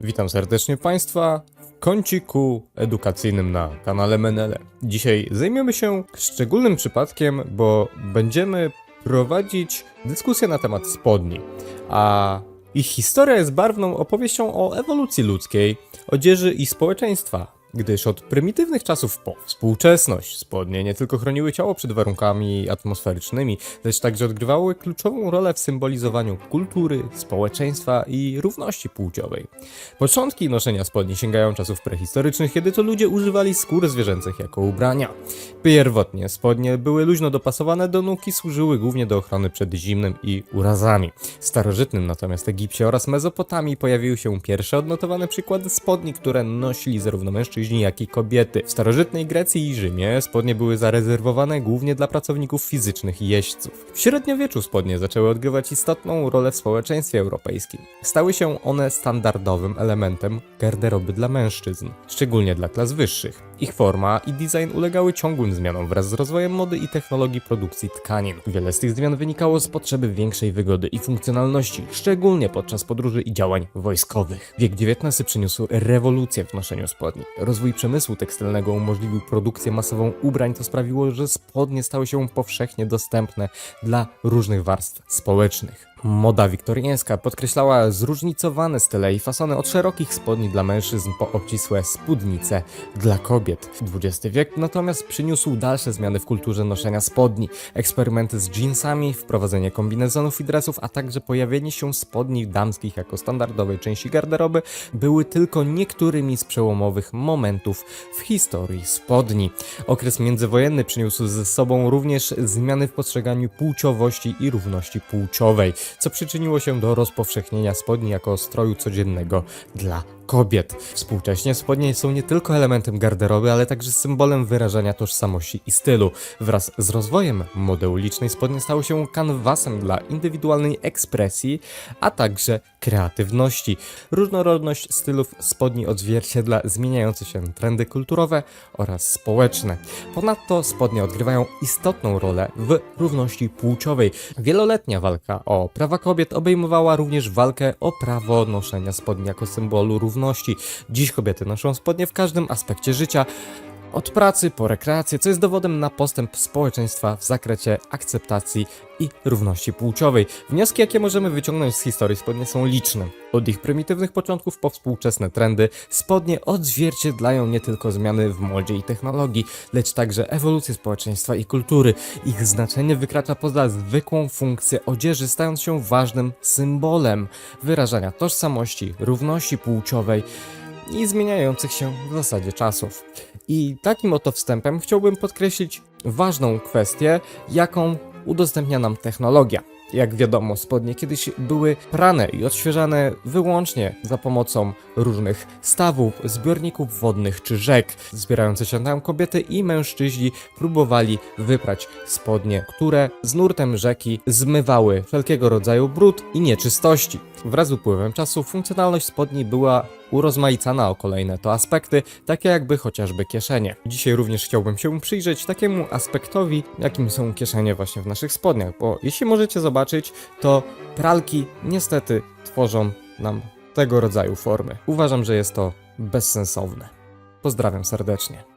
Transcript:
Witam serdecznie Państwa w kąciku edukacyjnym na kanale Menele. Dzisiaj zajmiemy się szczególnym przypadkiem, bo będziemy prowadzić dyskusję na temat spodni. A ich historia jest barwną opowieścią o ewolucji ludzkiej, odzieży i społeczeństwa. Gdyż od prymitywnych czasów po współczesność spodnie nie tylko chroniły ciało przed warunkami atmosferycznymi, lecz także odgrywały kluczową rolę w symbolizowaniu kultury, społeczeństwa i równości płciowej. Początki noszenia spodni sięgają czasów prehistorycznych, kiedy to ludzie używali skór zwierzęcych jako ubrania. Pierwotnie spodnie były luźno dopasowane do nóg i służyły głównie do ochrony przed zimnem i urazami. W starożytnym natomiast Egipcie oraz Mezopotamii pojawiły się pierwsze odnotowane przykłady spodni, które nosili zarówno mężczyźni, jak i kobiety. W starożytnej Grecji i Rzymie spodnie były zarezerwowane głównie dla pracowników fizycznych i jeźdźców. W średniowieczu spodnie zaczęły odgrywać istotną rolę w społeczeństwie europejskim. Stały się one standardowym elementem garderoby dla mężczyzn, szczególnie dla klas wyższych. Ich forma i design ulegały ciągłym zmianom wraz z rozwojem mody i technologii produkcji tkanin. Wiele z tych zmian wynikało z potrzeby większej wygody i funkcjonalności, szczególnie podczas podróży i działań wojskowych. Wiek XIX przyniósł rewolucję w noszeniu spodni. Rozwój przemysłu tekstylnego umożliwił produkcję masową ubrań, co sprawiło, że spodnie stały się powszechnie dostępne dla różnych warstw społecznych. Moda wiktoriańska podkreślała zróżnicowane style i fasony od szerokich spodni dla mężczyzn po obcisłe spódnice dla kobiet. XX wiek natomiast przyniósł dalsze zmiany w kulturze noszenia spodni, eksperymenty z jeansami, wprowadzenie kombinezonów i dresów, a także pojawienie się spodni damskich jako standardowej części garderoby były tylko niektórymi z przełomowych momentów w historii spodni. Okres międzywojenny przyniósł ze sobą również zmiany w postrzeganiu płciowości i równości płciowej co przyczyniło się do rozpowszechnienia spodni jako stroju codziennego dla kobiet. Współcześnie spodnie są nie tylko elementem garderoby, ale także symbolem wyrażania tożsamości i stylu. Wraz z rozwojem mody ulicznej spodnie stały się kanwasem dla indywidualnej ekspresji, a także kreatywności. Różnorodność stylów spodni odzwierciedla zmieniające się trendy kulturowe oraz społeczne. Ponadto spodnie odgrywają istotną rolę w równości płciowej. Wieloletnia walka o prawa kobiet obejmowała również walkę o prawo noszenia spodni jako symbolu równości. Dziś kobiety noszą spodnie w każdym aspekcie życia. Od pracy po rekreację, co jest dowodem na postęp społeczeństwa w zakresie akceptacji i równości płciowej. Wnioski, jakie możemy wyciągnąć z historii spodnie są liczne. Od ich prymitywnych początków po współczesne trendy, spodnie odzwierciedlają nie tylko zmiany w modzie i technologii, lecz także ewolucję społeczeństwa i kultury. Ich znaczenie wykracza poza zwykłą funkcję odzieży, stając się ważnym symbolem wyrażania tożsamości, równości płciowej i zmieniających się w zasadzie czasów. I takim oto wstępem chciałbym podkreślić ważną kwestię, jaką udostępnia nam technologia. Jak wiadomo, spodnie kiedyś były prane i odświeżane wyłącznie za pomocą różnych stawów, zbiorników wodnych czy rzek. Zbierające się tam kobiety i mężczyźni próbowali wyprać spodnie, które z nurtem rzeki zmywały wszelkiego rodzaju brud i nieczystości. Wraz z upływem czasu funkcjonalność spodni była urozmaicana o kolejne to aspekty, takie jakby chociażby kieszenie. Dzisiaj również chciałbym się przyjrzeć takiemu aspektowi, jakim są kieszenie właśnie w naszych spodniach, bo jeśli możecie zobaczyć, to pralki niestety tworzą nam tego rodzaju formy. Uważam, że jest to bezsensowne. Pozdrawiam serdecznie.